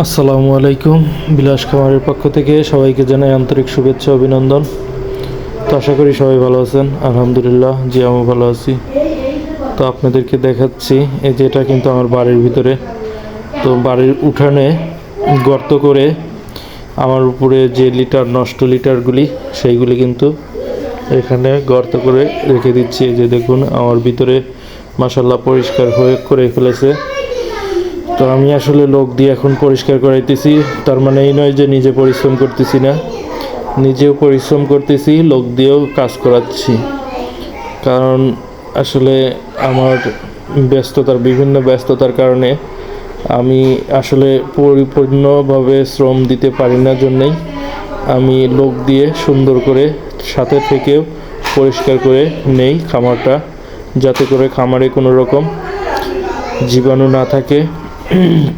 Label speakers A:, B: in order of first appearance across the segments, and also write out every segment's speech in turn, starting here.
A: আসসালামু আলাইকুম। বিলাস খামারের পক্ষ থেকে সবাইকে জানাই আন্তরিক শুভেচ্ছা, অভিনন্দন। তো আশা করি সবাই ভালো আছেন। আলহামদুলিল্লাহ, জি আমি ভালো আছি। তো আপনাদেরকে দেখাচ্ছি, এই যে এটা কিন্তু আমার বাড়ির ভিতরে। তো বাড়ির উঠানে গর্ত করে আমার উপরে যে লিটার, নষ্ট লিটারগুলি, সেইগুলি কিন্তু এখানে গর্ত করে রেখে দিচ্ছি। এই যে দেখুন, আমার ভিতরে মাসাল্লাহ পরিষ্কার হয়ে করে ফেলেছে। তো আমি আসলে লোক দিয়ে এখন পরিষ্কার করাইতেছি। তার মানে এই নয় যে নিজে পরিশ্রম করতেছি না। নিজেও পরিশ্রম করতেছি, লোক দিয়েও কাজ করাচ্ছি। কারণ আসলে আমার ব্যস্ততার, বিভিন্ন ব্যস্ততার কারণে আমি আসলে পরিপূর্ণভাবে শ্রম দিতে পারি না জন্যেই আমি লোক দিয়ে সুন্দর করে সাথে থেকেও পরিষ্কার করে নেই খামারটা, যাতে করে খামারে কোনো রকম জীবাণু না থাকে।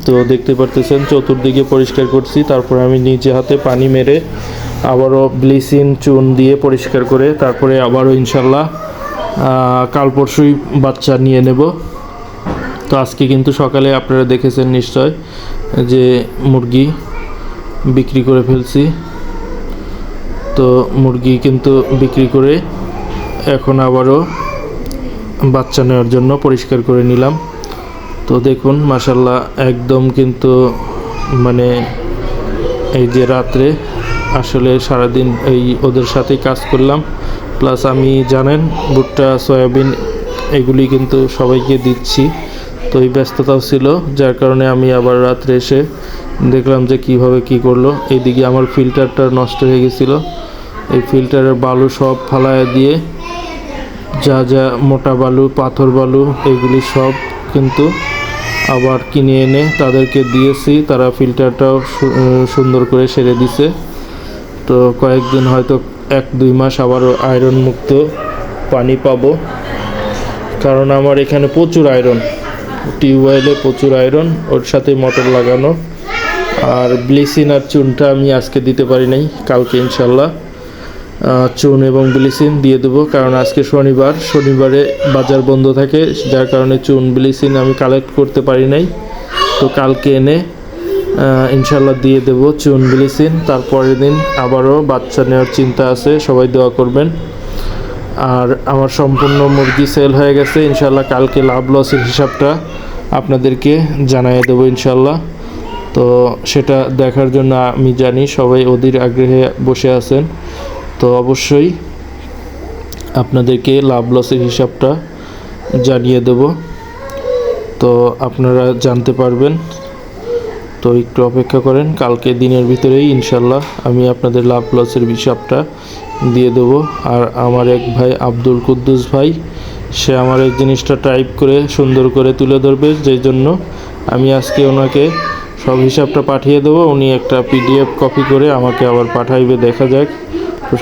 A: তো দেখতে পারতেছেন, চতুর্দিকে পরিষ্কার করছি। তারপরে আমি নিজে হাতে পানি মেরে আবারও ব্লিচিং চুন দিয়ে পরিষ্কার করে তারপরে আবারও ইনশাল্লাহ কাল পরশুই বাচ্চা নিয়ে নেব। তো আজকে কিন্তু সকালে আপনারা দেখেছেন নিশ্চয় যে মুরগি বিক্রি করে ফেলছি। তো মুরগি কিন্তু বিক্রি করে এখন আবারও বাচ্চা নেওয়ার জন্য পরিষ্কার করে নিলাম। তো দেখুন মাসাল্লাহ একদম কিন্তু মানে এই যে রাত্রে আসলে সারাদিন এই ওদের সাথেই কাজ করলাম। প্লাস আমি, জানেন, ভুট্টা, সয়াবিন এগুলি কিন্তু সবাইকে দিচ্ছি। তো এই ব্যস্ততাও ছিল, যার কারণে আমি আবার রাত্রে এসে দেখলাম যে কীভাবে কি করল। এইদিকে আমার ফিল্টারটা নষ্ট হয়ে গেছিল। এই ফিল্টারের বালু সব ফালায় দিয়ে, যা যা মোটা বালু, পাথর বালু, এগুলি সব কিন্তু আবার কিনে এনে তাদেরকে দিয়েছি। তারা ফিল্টারটাও সুন্দর করে সেরে দিছে। তো কয়েকদিন হয়তো এক, দুই মাস আবারও আয়রন মুক্ত পানি পাবো। কারণ আমার এখানে প্রচুর আয়রন টিউবওয়েলে প্রচুর আয়রন ওর সাথে মোটর লাগানো। আর ব্লিচিং আর চুনটা আমি আজকে দিতে পারি নাই, কালকে ইনশাল্লাহ। চুন এবং ব্লিচিং দিয়ে দেবো, কারণ আজকে শনিবার, শনিবারে বাজার বন্ধ থাকে, যার কারণে চুন ব্লিচিং আমি কালেক্ট করতে পারি নাই। তো কালকে এনে ইনশাল্লাহ দিয়ে দেব চুন ব্লিচিং তারপরের দিন আবারও বাচ্চা নেওয়ার চিন্তা আছে, সবাই দোয়া করবেন। আর আমার সম্পূর্ণ মুরগি সেল হয়ে গেছে ইনশাল্লাহ কালকে লাভ লসের হিসাবটা আপনাদেরকে জানিয়ে দেবো ইনশাল্লাহ তো সেটা দেখার জন্য আমি জানি, সবাই অধীর আগ্রহে বসে আছেন। তো অবশ্যই আপনাদেরকে লাভ লসের হিসাবটা জানিয়ে দেব। তো আপনারা জানতে পারবেন। তো একটু অপেক্ষা করেন কালকে দিনের ভিতরেই ইনশাল্লাহ আমি আপনাদের লাভ লসের হিসাবটা দিয়ে দেব। আর আমার এক ভাই আব্দুল কুদ্দুস ভাই, সে আমার এই জিনিসটা টাইপ করে, সুন্দর করে তুলে ধরবে। যেই জন্য আমি আজকে ওনাকে সব হিসাবটা পাঠিয়ে দেবো। উনি একটা পিডিএফ কপি করে আমাকে আবার পাঠাইবে, দেখা যাক।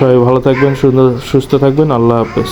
A: সবাই ভালো থাকবেন সুন্দর সুস্থ থাকবেন আল্লাহ হাফেজ।